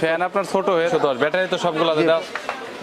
Fan আপনার ছোট হয়ে দশ ব্যাটারি তো সবগুলো দাও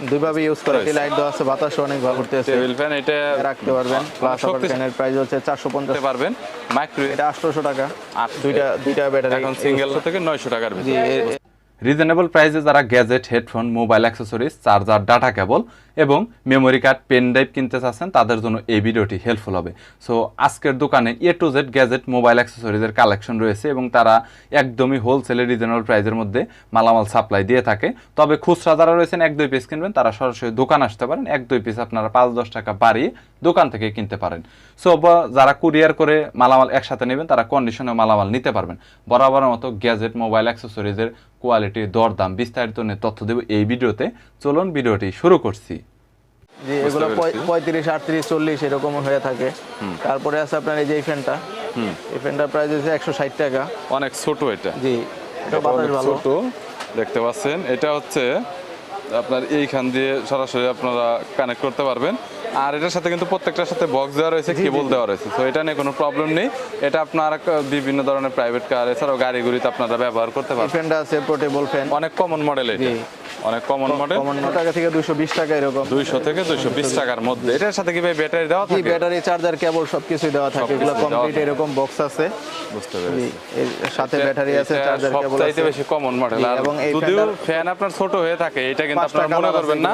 দুইভাবে ইউজ করে একটি লাইট দেওয়া আছে বাতাস অনেক ভালো করতেছে। টেবিল ফ্যান এটা রাখতে পারবেন। প্লাস আবার ফ্যানের প্রাইস হচ্ছে চারশো পঞ্চাশ। করতে পারবেন। মাইক্রো এটা আটশোশো টাকা। আর দুইটা দুইটা ব্যাটারি। এখন সিঙ্গেল থেকে নয়শো টাকার ভিতরে। রিজনেবল প্রাইসে যারা gadget headphone mobile accessories charger data cable এবং মেমোরি কার্ড পেন ড্রাইভ কিনতে চাচ্ছেন, তাদের জন্য এই ভিডিওটি হেল্পফুল হবে। সো আজকের দোকানে A to Z gadget mobile অ্যাক্সেসরিজের collection রয়েছে এবং তারা একদমই হোলসেলে রিজনেবল প্রাইসের মধ্যে মালামাল সাপ্লাই দিয়ে থাকে। তবে খুচরা যারা রয়েছেন, এক দুই পিস কিনবেন, তারা সরাসরি দোকান আসতে পারেন। এক দুই পিস আপনারা পাঁচ দশ টাকা বাড়িয়ে দোকান থেকে কিনতে পারেন। সো যারা কুরিয়ার করে মালামাল একসাথে নেবেন তারা কন্ডিশনে মালামাল নিতে পারবেন। বরাবরের মতো গ্যাজেট মোবাইল অ্যাক্সেসরিজের কোয়ালিটি দরদাম বিস্তারিত নিয়ে তথ্য দেব এই ভিডিওতে। চলুন ভিডিওটি শুরু করছি। জি এগুলো পঁয়ত্রিশ আটত্রিশ চল্লিশ এরকম হয়ে থাকে। তারপরে আছে আপনার এই যে এই ফ্যানটা। এই ফ্যানটার প্রাইস হচ্ছে একশো ষাট টাকা। অনেক ছোট এটা। জি এটা ছোট দেখতে পাচ্ছেন। এটা হচ্ছে আপনার এইখান দিয়ে সরাসরি আপনারা কানেক্ট করতে পারবেন। আর এটার সাথে কিন্তু প্রত্যেকটার সাথে বক্স দেওয়া রয়েছে কেবল দেওয়া রয়েছে। তো এটা নিয়ে কোনো প্রবলেম নেই। এটা আপনার বিভিন্ন ধরনের প্রাইভেট কার এছাড়াও গাড়ি গুড়িতে আপনারা ব্যবহার করতে পারেন ফ্যানটা আছে পোর্টেবল ফ্যান অনেক কমন মডেল এটা। অনেক কমন মডেল কমন টাকা থেকে দুশো বিশ টাকা এরকম। দুইশো থেকে দুইশো বিশ টাকার মধ্যে। এটার সাথে কি ভাই ব্যাটারি দেওয়া থাকে? ব্যাটারি চার্জার কেবল সবকিছুই দেওয়া থাকে। এগুলো কমপ্লিট এরকম বক্স আছে। বুঝতে পেরেছি। এর সাথে ব্যাটারি আছে চার্জার কেবল সবচাইতে আছে বেশি কমন মডেল আর যদিও ফ্যান আপনার ছোট হয়ে থাকে এটা কিন্তু আপনারা মনে করবেন না।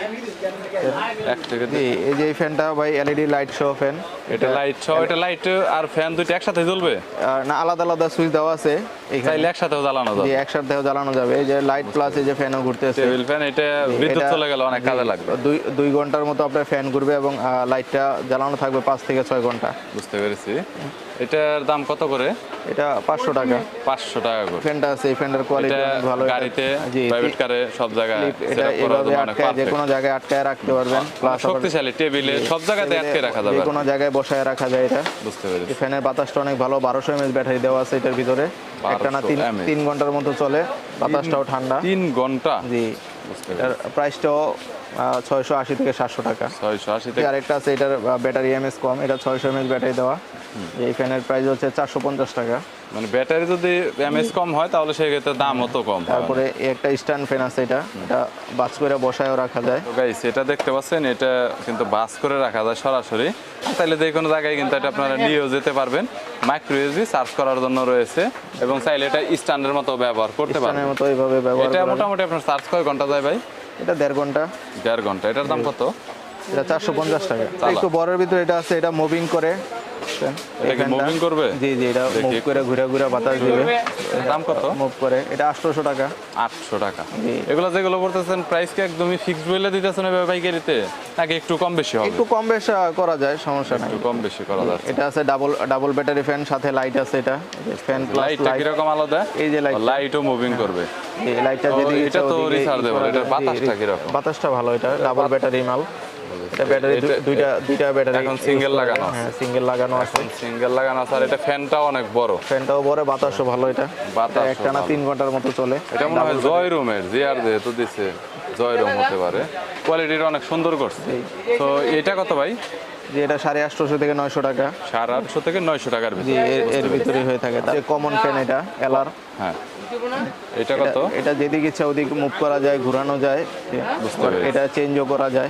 এক থেকে এই যে ফ্যানটা ভাই এলইডি লাইট শো ফ্যান এটা লাইট সহ এটা লাইট আর ফ্যান দুইটা একসাথে জ্বলবে? না আলাদা আলাদা সুইচ দেওয়া আছে চাইলে একসাথেও জ্বালানো যাবে। একসাথেও জ্বালানো যাবে। এই যে লাইট প্লাস এই যে ফ্যানও ঘুরতেছে। টেবিল ফ্যান এটা বিদ্যুৎ চলে গেলে অনেক কাজে লাগবে। দুই দুই ঘণ্টার মতো আপনার ফ্যান ঘুরবে এবং লাইটটা জ্বালানো থাকবে পাঁচ থেকে ছয় ঘণ্টা। বুঝতে পেরেছি। এটার দাম কত করে? এটা পাঁচশো টাকা। পাঁচশো টাকা করে। ফ্যানটা আছে এই ফ্যানটার কোয়ালিটি অনেক ভালো। গাড়িতে প্রাইভেট কারে সব জায়গায় এটা এভাবে আটকায় যে কোনো জায়গায় আটকায় রাখতে পারবেন। প্লাস শক্তিশালী টেবিলে সব জায়গাতে আটকে রাখা যাবে। কোনো জায়গায় বসায় রাখা যায় এটা। বুঝতে পেরেছি। ফ্যানের বাতাসটা অনেক ভালো। বারোশো এমএস ব্যাটারি দেওয়া আছে এটার ভিতরে। একটা না তিন 1200 তিন ঘণ্টার মতো চলে। বাতাসটাও ঠান্ডা। তিন ঘণ্টা? জি। প্রাইসটাও ছয়শো আশি থেকে সাতশো টাকা। ছয়শো আশি থেকে আরেকটা আছে এটার ব্যাটারি এমএস কম এটা ছয়শো এমএস ব্যাটারি দেওয়া। এই ফ্যানের প্রাইস হচ্ছে চারশো পঞ্চাশ টাকা। মানে ব্যাটারি যদি এমএস কম হয় তাহলে সেক্ষেত্রে দামও তো কম তারপরে একটা স্ট্যান্ড ফ্যান আছে এটা এটা বাস করে বসায়ও রাখা যায়। তো গাইস এটা দেখতে পাচ্ছেন এটা কিন্তু বাস করে রাখা যায় সরাসরি। তাইলে যে কোনো জায়গায় কিন্তু এটা আপনারা নিয়েও যেতে পারবেন। মাইক্রো ইউএসবি চার্জ করার জন্য রয়েছে এবং চাইলে এটা স্ট্যান্ডের মতো ব্যবহার করতে পারবেন। মতো এইভাবে ব্যবহার এটা মোটামুটি আপনার চার্জ কয় ঘণ্টা যায় ভাই? এটা দেড় ঘণ্টা। দেড় ঘণ্টা। এটার দাম কত? এটা চারশো পঞ্চাশ টাকা। একটু বড়ের ভিতরে এটা আছে এটা মুভিং করে। এটা কি মুভিং করবে? জি জি এটা মুভ করে ঘুরে ঘুরে বাতাস দিবে। দাম কত? মুভ করে। এটা আটশোশো টাকা। আটশো টাকা। এগুলো যেগুলো বলতেছেন প্রাইস কি একদমই ফিক্সড বলে দিতেছেন বাইকারিতে নাকি একটু কম বেশি হবে? একটু কম বেশ করা যায় সমস্যা নাই। একটু কম বেশি করা যাচ্ছে। এটা আছে ডাবল ডাবল ব্যাটারি ফ্যান সাথে লাইট আছে এটা। ফ্যান প্লাস লাইটটা আলাদা? এই যে লাইট লাইটও মুভিং করবে। এই লাইটটা যদি এটা তো যায়। বাতাসটা কীরকম? বাতাসটা ভালো এটা ডাবল ব্যাটারি মাল। এটা ব্যাটারি দুইটা দুইটা ব্যাটারি এখন single লাগানো আছে। হ্যাঁ সিঙ্গেল লাগানো আছে। সিঙ্গেল লাগানো আছে আর এটা ফ্যানটাও অনেক বড়। ফ্যানটাও বড় বাতাসও ভালো এটা। তিন ঘণ্টার মতো চলে। এটা মনে হয় জয় রুমের জিআর যেহেতু দিছে জয় রুম হতে পারে। কোয়ালিটির অনেক সুন্দর করছে। তো এটা কত ভাই? যে এটা সাড়ে আটশোশো থেকে নয়শো টাকা। সাড়ে আটশো থেকে নয়শো টাকার ভিতরে। এর- ভিতরে হয়ে থাকে। যে কমন ফ্যান এটা এলার হ্যাঁ। এটা কত? এটা যেদিকে ইচ্ছা ওদিকে মুভ করা যায় ঘোরানো যায়। এটা চেঞ্জও করা যায়।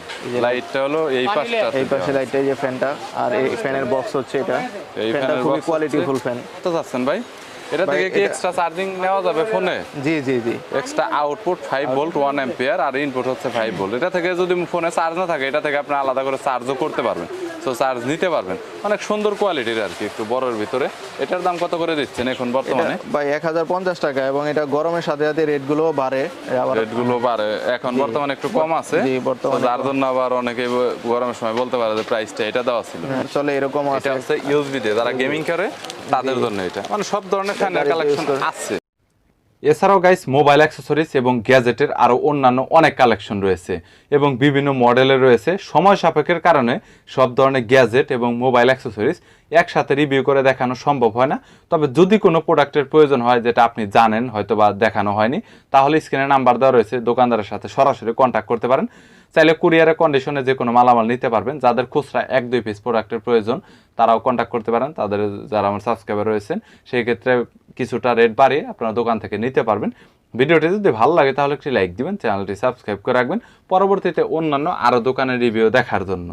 লাইটটা হলো এই পাশটা এই পাশে লাইটটা এই যে ফ্যানটা আর এই ফ্যানের বক্স হচ্ছে এটা। এই ফ্যানটা ফ্যানের খুবই কোয়ালিটিফুল ফ্যান তো যাচ্ছেন ভাই? এটা থেকে কি এক্সট্রা চার্জিং নেওয়া যাবে ফোনে জি জি জি। Extra output five volt one ampere আর ইনপুট হচ্ছে ফাইভ ভোল্ট এটা থেকে যদি ফোনে চার্জ না থাকে এটা থেকে আপনি আলাদা করে চার্জও করতে পারবেন। সো চার্জ নিতে পারবেন। অনেক সুন্দর কোয়ালিটির আর কি একটু বড়ের ভিতরে। এটার দাম কত করে দিচ্ছেন এখন বর্তমানে? ভাই এক হাজার পঞ্চাশ টাকা এবং এটা গরমের সাথে সাথে রেটগুলো বাড়ে। রেটগুলো বাড়ে। এখন বর্তমানে একটু কম আছে। জি, বর্তমানে যার জন্য আবার অনেকে গরমের সময় বলতে পারে যে প্রাইসটা এটা দেওয়া ছিল। হ্যাঁ, চলে এরকম আছে। এটা হচ্ছে ইউএসবি দিয়ে। যারা গেমিং করে তাদের জন্য এটা। মানে সব ধরনের ফ্যানের কালেকশন আছে। এছাড়াও গাইস মোবাইল অ্যাক্সেসরিজ এবং গ্যাজেটের আরও অন্যান্য অনেক কালেকশন রয়েছে এবং বিভিন্ন মডেলের রয়েছে। সময় সাপেক্ষের কারণে সব ধরনের গ্যাজেট এবং মোবাইল অ্যাক্সেসরিজ একসাথে রিভিউ করে দেখানো সম্ভব হয় না। তবে যদি কোনো প্রোডাক্টের প্রয়োজন হয় যেটা আপনি জানেন হয়তো বা দেখানো হয়নি, তাহলে স্ক্রিনে নাম্বার দেওয়া রয়েছে। দোকানদারের সাথে সরাসরি কন্ট্যাক্ট করতে পারেন। চাইলে কুরিয়ারের কন্ডিশনে যে কোনো মালামাল নিতে পারবেন। যাদের খুচরা এক দুই পিস প্রোডাক্টের প্রয়োজন, তারাও কন্ট্যাক্ট করতে পারেন। তাদের যারা আমার সাবস্ক্রাইবার রয়েছেন, সেই ক্ষেত্রে কিছুটা রেট বাড়িয়ে আপনারা দোকান থেকে নিতে পারবেন। ভিডিওটি যদি ভালো লাগে তাহলে একটি লাইক দিবেন, চ্যানেলটি সাবস্ক্রাইব করে রাখবেন। পরবর্তীতে অন্যান্য আরও দোকানের রিভিউ দেখার জন্য।